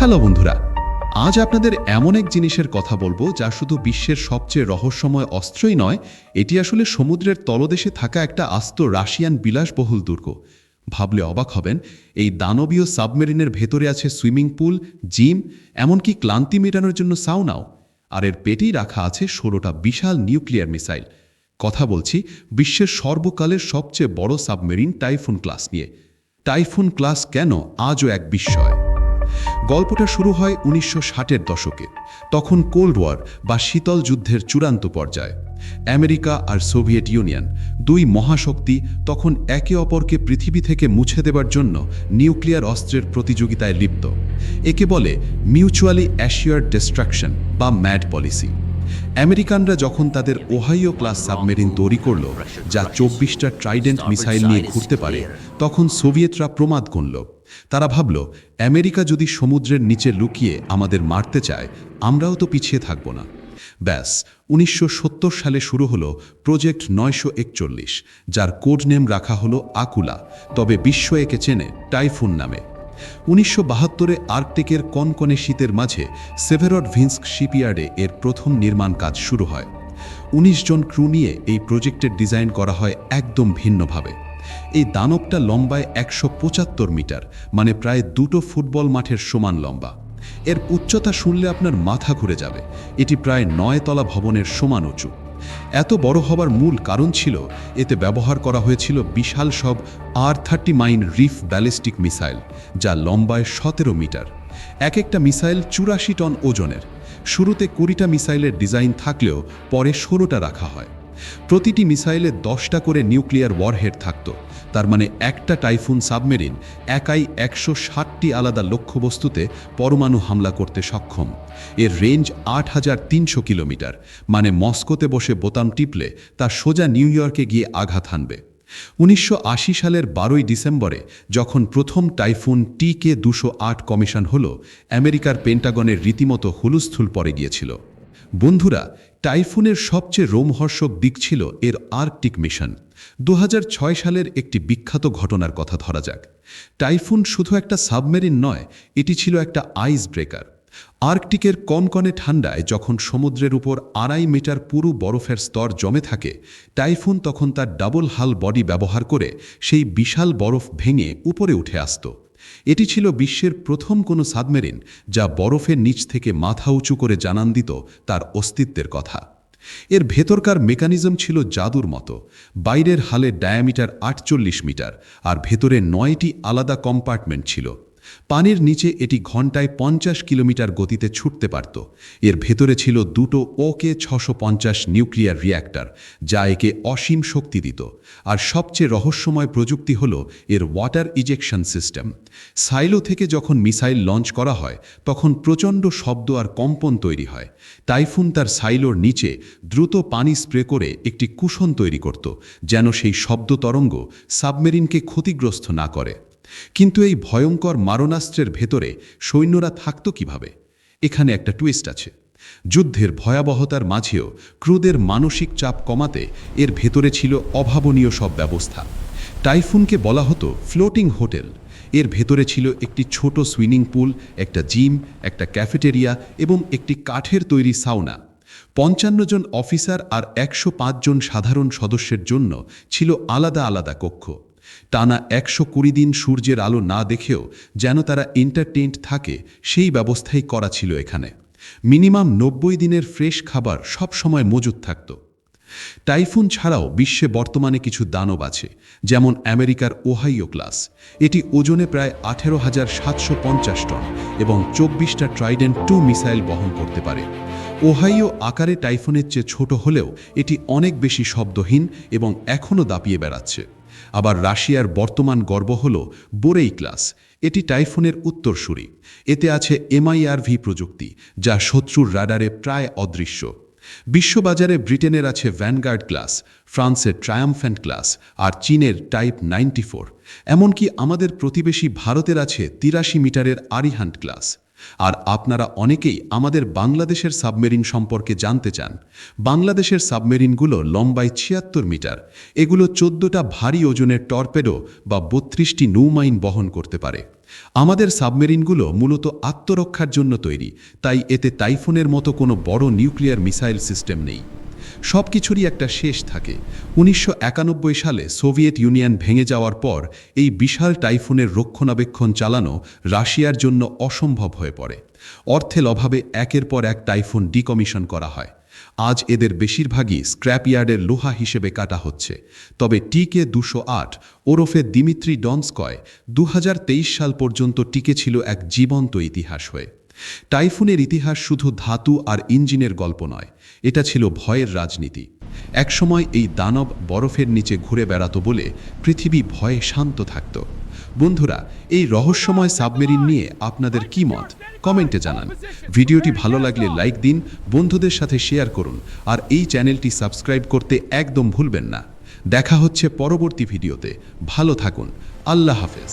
Hello বন্ধুরা, আজ আপনাদের এমন এক জিনিসের কথা বলব যা শুধু বিশ্বের সবচেয়ে রহস্যময় অস্ত্রই নয়, এটি আসলে সমুদ্রের তলদেশে থাকা একটা আস্ত রাশিয়ান বিলাসবহুল দুর্গ। ভাবলে অবাক হবেন, এই দানবীয় সাবমেরিনের ভেতরে আছে সুইমিং পুল, জিম, এমনকি ক্লান্তি মেটানোর জন্য সাউনাও, আর এর পেটেই রাখা আছে ষোলোটা বিশাল নিউক্লিয়ার মিসাইল। কথা বলছি, বিশ্বের সর্বকালের সবচেয়ে বড় সাবমেরিন টাইফুন ক্লাস নিয়ে। টাইফুন ক্লাস কেন আজও এক বিস্ময়? গল্পটা শুরু হয় উনিশশো ষাটের দশকে, তখন কোল্ড ওয়ার বা শীতল যুদ্ধের চূড়ান্ত পর্যায়ে। আমেরিকা আর সোভিয়েত ইউনিয়ন, দুই মহাশক্তি তখন একে অপরকে পৃথিবী থেকে মুছে দেবার জন্য নিউক্লিয়ার অস্ত্রের প্রতিযোগিতায় লিপ্ত। একে বলে মিউচুয়ালি অ্যাশিয়ার ডিস্ট্রাকশন বা ম্যাড পলিসি। আমেরিকানরা যখন তাদের ওহাইও ক্লাস সাবমেরিন তৈরি করল, যা চব্বিশটা ট্রাইডেন্ট মিসাইল নিয়ে ঘুরতে পারে, তখন সোভিয়েতরা প্রমাদ গুনল। তারা ভাবল, আমেরিকা যদি সমুদ্রের নিচে লুকিয়ে আমাদের মারতে চায়, আমরাও তো পিছিয়ে থাকব না। ব্যাস, উনিশশো সত্তর সালে শুরু হলো প্রজেক্ট নয়শো একচল্লিশ, যার কোড নেম রাখা হলো আকুলা, তবে বিশ্ব একে চেনে টাইফুন নামে। উনিশশো বাহাত্তরে আর্কটিকের কনকনে শীতের মাঝে সেভেরড ভিন্সক শিপইয়ার্ডে এর প্রথম নির্মাণ কাজ শুরু হয়। ১৯ জন ক্রু নিয়ে এই প্রজেক্টের ডিজাইন করা হয় একদম ভিন্নভাবে। এই দানবটা লম্বায় একশো পঁচাত্তর মিটার মানে প্রায় দুটো ফুটবল মাঠের সমান লম্বা। এর উচ্চতা শুনলে আপনার মাথা ঘুরে যাবে। এটি প্রায় নয় তলা ভবনের সমান উঁচু। এত বড় হবার মূল কারণ ছিল, এতে ব্যবহার করা হয়েছিল বিশাল সব আর thirty nine Rif ballistic missile, যা লম্বায় সতেরো মিটার। এক একটা মিসাইল চুরাশি টন ওজনের। শুরুতে কুড়িটা মিসাইলের ডিজাইন থাকলেও পরে ষোলোটা রাখা হয়। প্রতিটি মিসাইলে দশটা করে নিউক্লিয়ার ওয়ারহেড থাকত। তার মানে একটা টাইফুন সাবমেরিন একাই একশো ষাটটি আলাদা লক্ষ্যবস্তুতে পরমাণু হামলা করতে সক্ষম। এর রেঞ্জ আট হাজার তিনশো কিলোমিটার মানে মস্কোতে বসে বোতাম টিপলে তা সোজা নিউ ইয়র্কে গিয়ে আঘাত হানবে। উনিশশো আশি সালের বারোই ডিসেম্বরে যখন প্রথম টাইফুন টি কে দুশো কমিশন হল, আমেরিকার পেন্টাগনের রীতিমতো হুলুস্থুল পড়ে গিয়েছিল। বন্ধুরা, টাইফুনের সবচেয়ে রোমহর্ষক দিক ছিল এর আর্কটিক মিশন। দু হাজার ছয় সালের একটি বিখ্যাত ঘটনার কথা ধরা যাক। টাইফুন শুধু একটা সাবমেরিন নয়, এটি ছিল একটা আইস ব্রেকার। আর্কটিকের কনকনে ঠান্ডায় যখন সমুদ্রের উপর আড়াই মিটার পুরু বরফের স্তর জমে থাকে, টাইফুন তখন তার ডাবল হাল বডি ব্যবহার করে সেই বিশাল বরফ ভেঙে উপরে উঠে আসত। এটি ছিল বিশ্বের প্রথম কোনো সাবমেরিন যা বরফের নিচ থেকে মাথা উঁচু করে জানান দিত তার অস্তিত্বের কথা। এর ভেতরকার মেকানিজম ছিল জাদুর মতো। বাইরের হালে ডায়ামিটার আটচল্লিশ মিটার আর ভেতরে নয়টি আলাদা কম্পার্টমেন্ট ছিল। পানির নিচে এটি ঘন্টায় পঞ্চাশ কিলোমিটার গতিতে ছুটতে পারত। এর ভেতরে ছিল দুটো ওকে ছশো পঞ্চাশ নিউক্লিয়ার রিয়্যাক্টর যা একে অসীম শক্তি দিত। আর সবচেয়ে রহস্যময় প্রযুক্তি হল এর ওয়াটার ইজেকশন সিস্টেম। সাইলো থেকে যখন মিসাইল লঞ্চ করা হয়, তখন প্রচণ্ড শব্দ আর কম্পন তৈরি হয়। টাইফুন তার সাইলোর নিচে দ্রুত পানি স্প্রে করে একটি কুশন তৈরি করত, যেন সেই শব্দ তরঙ্গ সাবমেরিনকে ক্ষতিগ্রস্ত না করে। কিন্তু এই ভয়ঙ্কর মারণাস্ত্রের ভেতরে সৈন্যরা থাকত কীভাবে? এখানে একটা টুইস্ট আছে। যুদ্ধের ভয়াবহতার মাঝেও ক্রুদের মানসিক চাপ কমাতে এর ভেতরে ছিল অভাবনীয় সব ব্যবস্থা। টাইফুনকে বলা হতো ফ্লোটিং হোটেল। এর ভেতরে ছিল একটি ছোট সুইমিং পুল, একটা জিম, একটা ক্যাফেটেরিয়া এবং একটি কাঠের তৈরি সাউনা। পঞ্চান্ন জন অফিসার আর একশো পাঁচ জন সাধারণ সদস্যের জন্য ছিল আলাদা আলাদা কক্ষ। টানা একশো কুড়ি দিন সূর্যের আলো না দেখেও যেন তারা এন্টারটেইনড থাকে, সেই ব্যবস্থাই করা ছিল এখানে। মিনিমাম নব্বই দিনের ফ্রেশ খাবার সব সময় মজুদ থাকত। টাইফুন ছাড়াও বিশ্বে বর্তমানে কিছু দানব আছে, যেমন আমেরিকার ওহাইও ক্লাস। এটি ওজনে প্রায় আঠেরো হাজার সাতশো পঞ্চাশ টন এবং চব্বিশটা ট্রাইডেন্ট টু মিসাইল বহন করতে পারে। ওহাইও আকারে টাইফুনের চেয়ে ছোট হলেও এটি অনেক বেশি শব্দহীন এবং এখনও দাপিয়ে বেড়াচ্ছে। আবার রাশিয়ার বর্তমান গর্ব হল বোরেই ক্লাস। এটি টাইফুনের উত্তরসূরি। এতে আছে এমআইআরভি প্রযুক্তি, যা শত্রুর রাডারে প্রায় অদৃশ্য। বিশ্ববাজারে ব্রিটেনের আছে ভ্যানগার্ড ক্লাস, ফ্রান্সের ট্রায়ামফ্যান্ট ক্লাস আর চীনের টাইপ নাইনটি ফোর। এমনকি আমাদের প্রতিবেশী ভারতের আছে তিরাশি মিটারের আরিহান্ট ক্লাস। আর আপনারা অনেকেই আমাদের বাংলাদেশের সাবমেরিন সম্পর্কে জানতে চান। বাংলাদেশের সাবমেরিনগুলো লম্বায় ছিয়াত্তর মিটার। এগুলো চোদ্দটা ভারী ওজনের টর্পেডো বা বত্রিশটি নৌমাইন বহন করতে পারে। আমাদের সাবমেরিনগুলো মূলত আত্মরক্ষার জন্য তৈরি, তাই এতে টাইফোনের মতো কোনো বড় নিউক্লিয়ার মিসাইল সিস্টেম নেই। সব কিছুরই একটা শেষ থাকে। উনিশশো একানব্বই সালে সোভিয়েত ইউনিয়ন ভেঙে যাওয়ার পর এই বিশাল টাইফুনের রক্ষণাবেক্ষণ চালানো রাশিয়ার জন্য অসম্ভব হয়ে পড়ে। অর্থের অভাবে একের পর এক টাইফুন ডিকমিশন করা হয়। আজ এদের বেশিরভাগই স্ক্র্যাপইয়ার্ডের লোহা হিসেবে কাটা হচ্ছে। তবে টিকে দুশো আট, ওরফে দিমিত্রি ডনস্কয় দু হাজার তেইশ সাল পর্যন্ত টিকে ছিল এক জীবন্ত ইতিহাস হয়ে। টাইফুনের ইতিহাস শুধু ধাতু আর ইঞ্জিনের গল্প নয়, এটা ছিল ভয়ের রাজনীতি। একসময় এই দানব বরফের নিচে ঘুরে বেড়াতো বলে পৃথিবী ভয়ে শান্ত থাকত। বন্ধুরা, এই রহস্যময় সাবমেরিন নিয়ে আপনাদের কি মত? কমেন্টে জানান। ভিডিওটি ভালো লাগলে লাইক দিন, বন্ধুদের সাথে শেয়ার করুন, আর এই চ্যানেলটি সাবস্ক্রাইব করতে একদম ভুলবেন না। দেখা হচ্ছে পরবর্তী ভিডিওতে। ভালো থাকুন। আল্লাহ হাফেজ।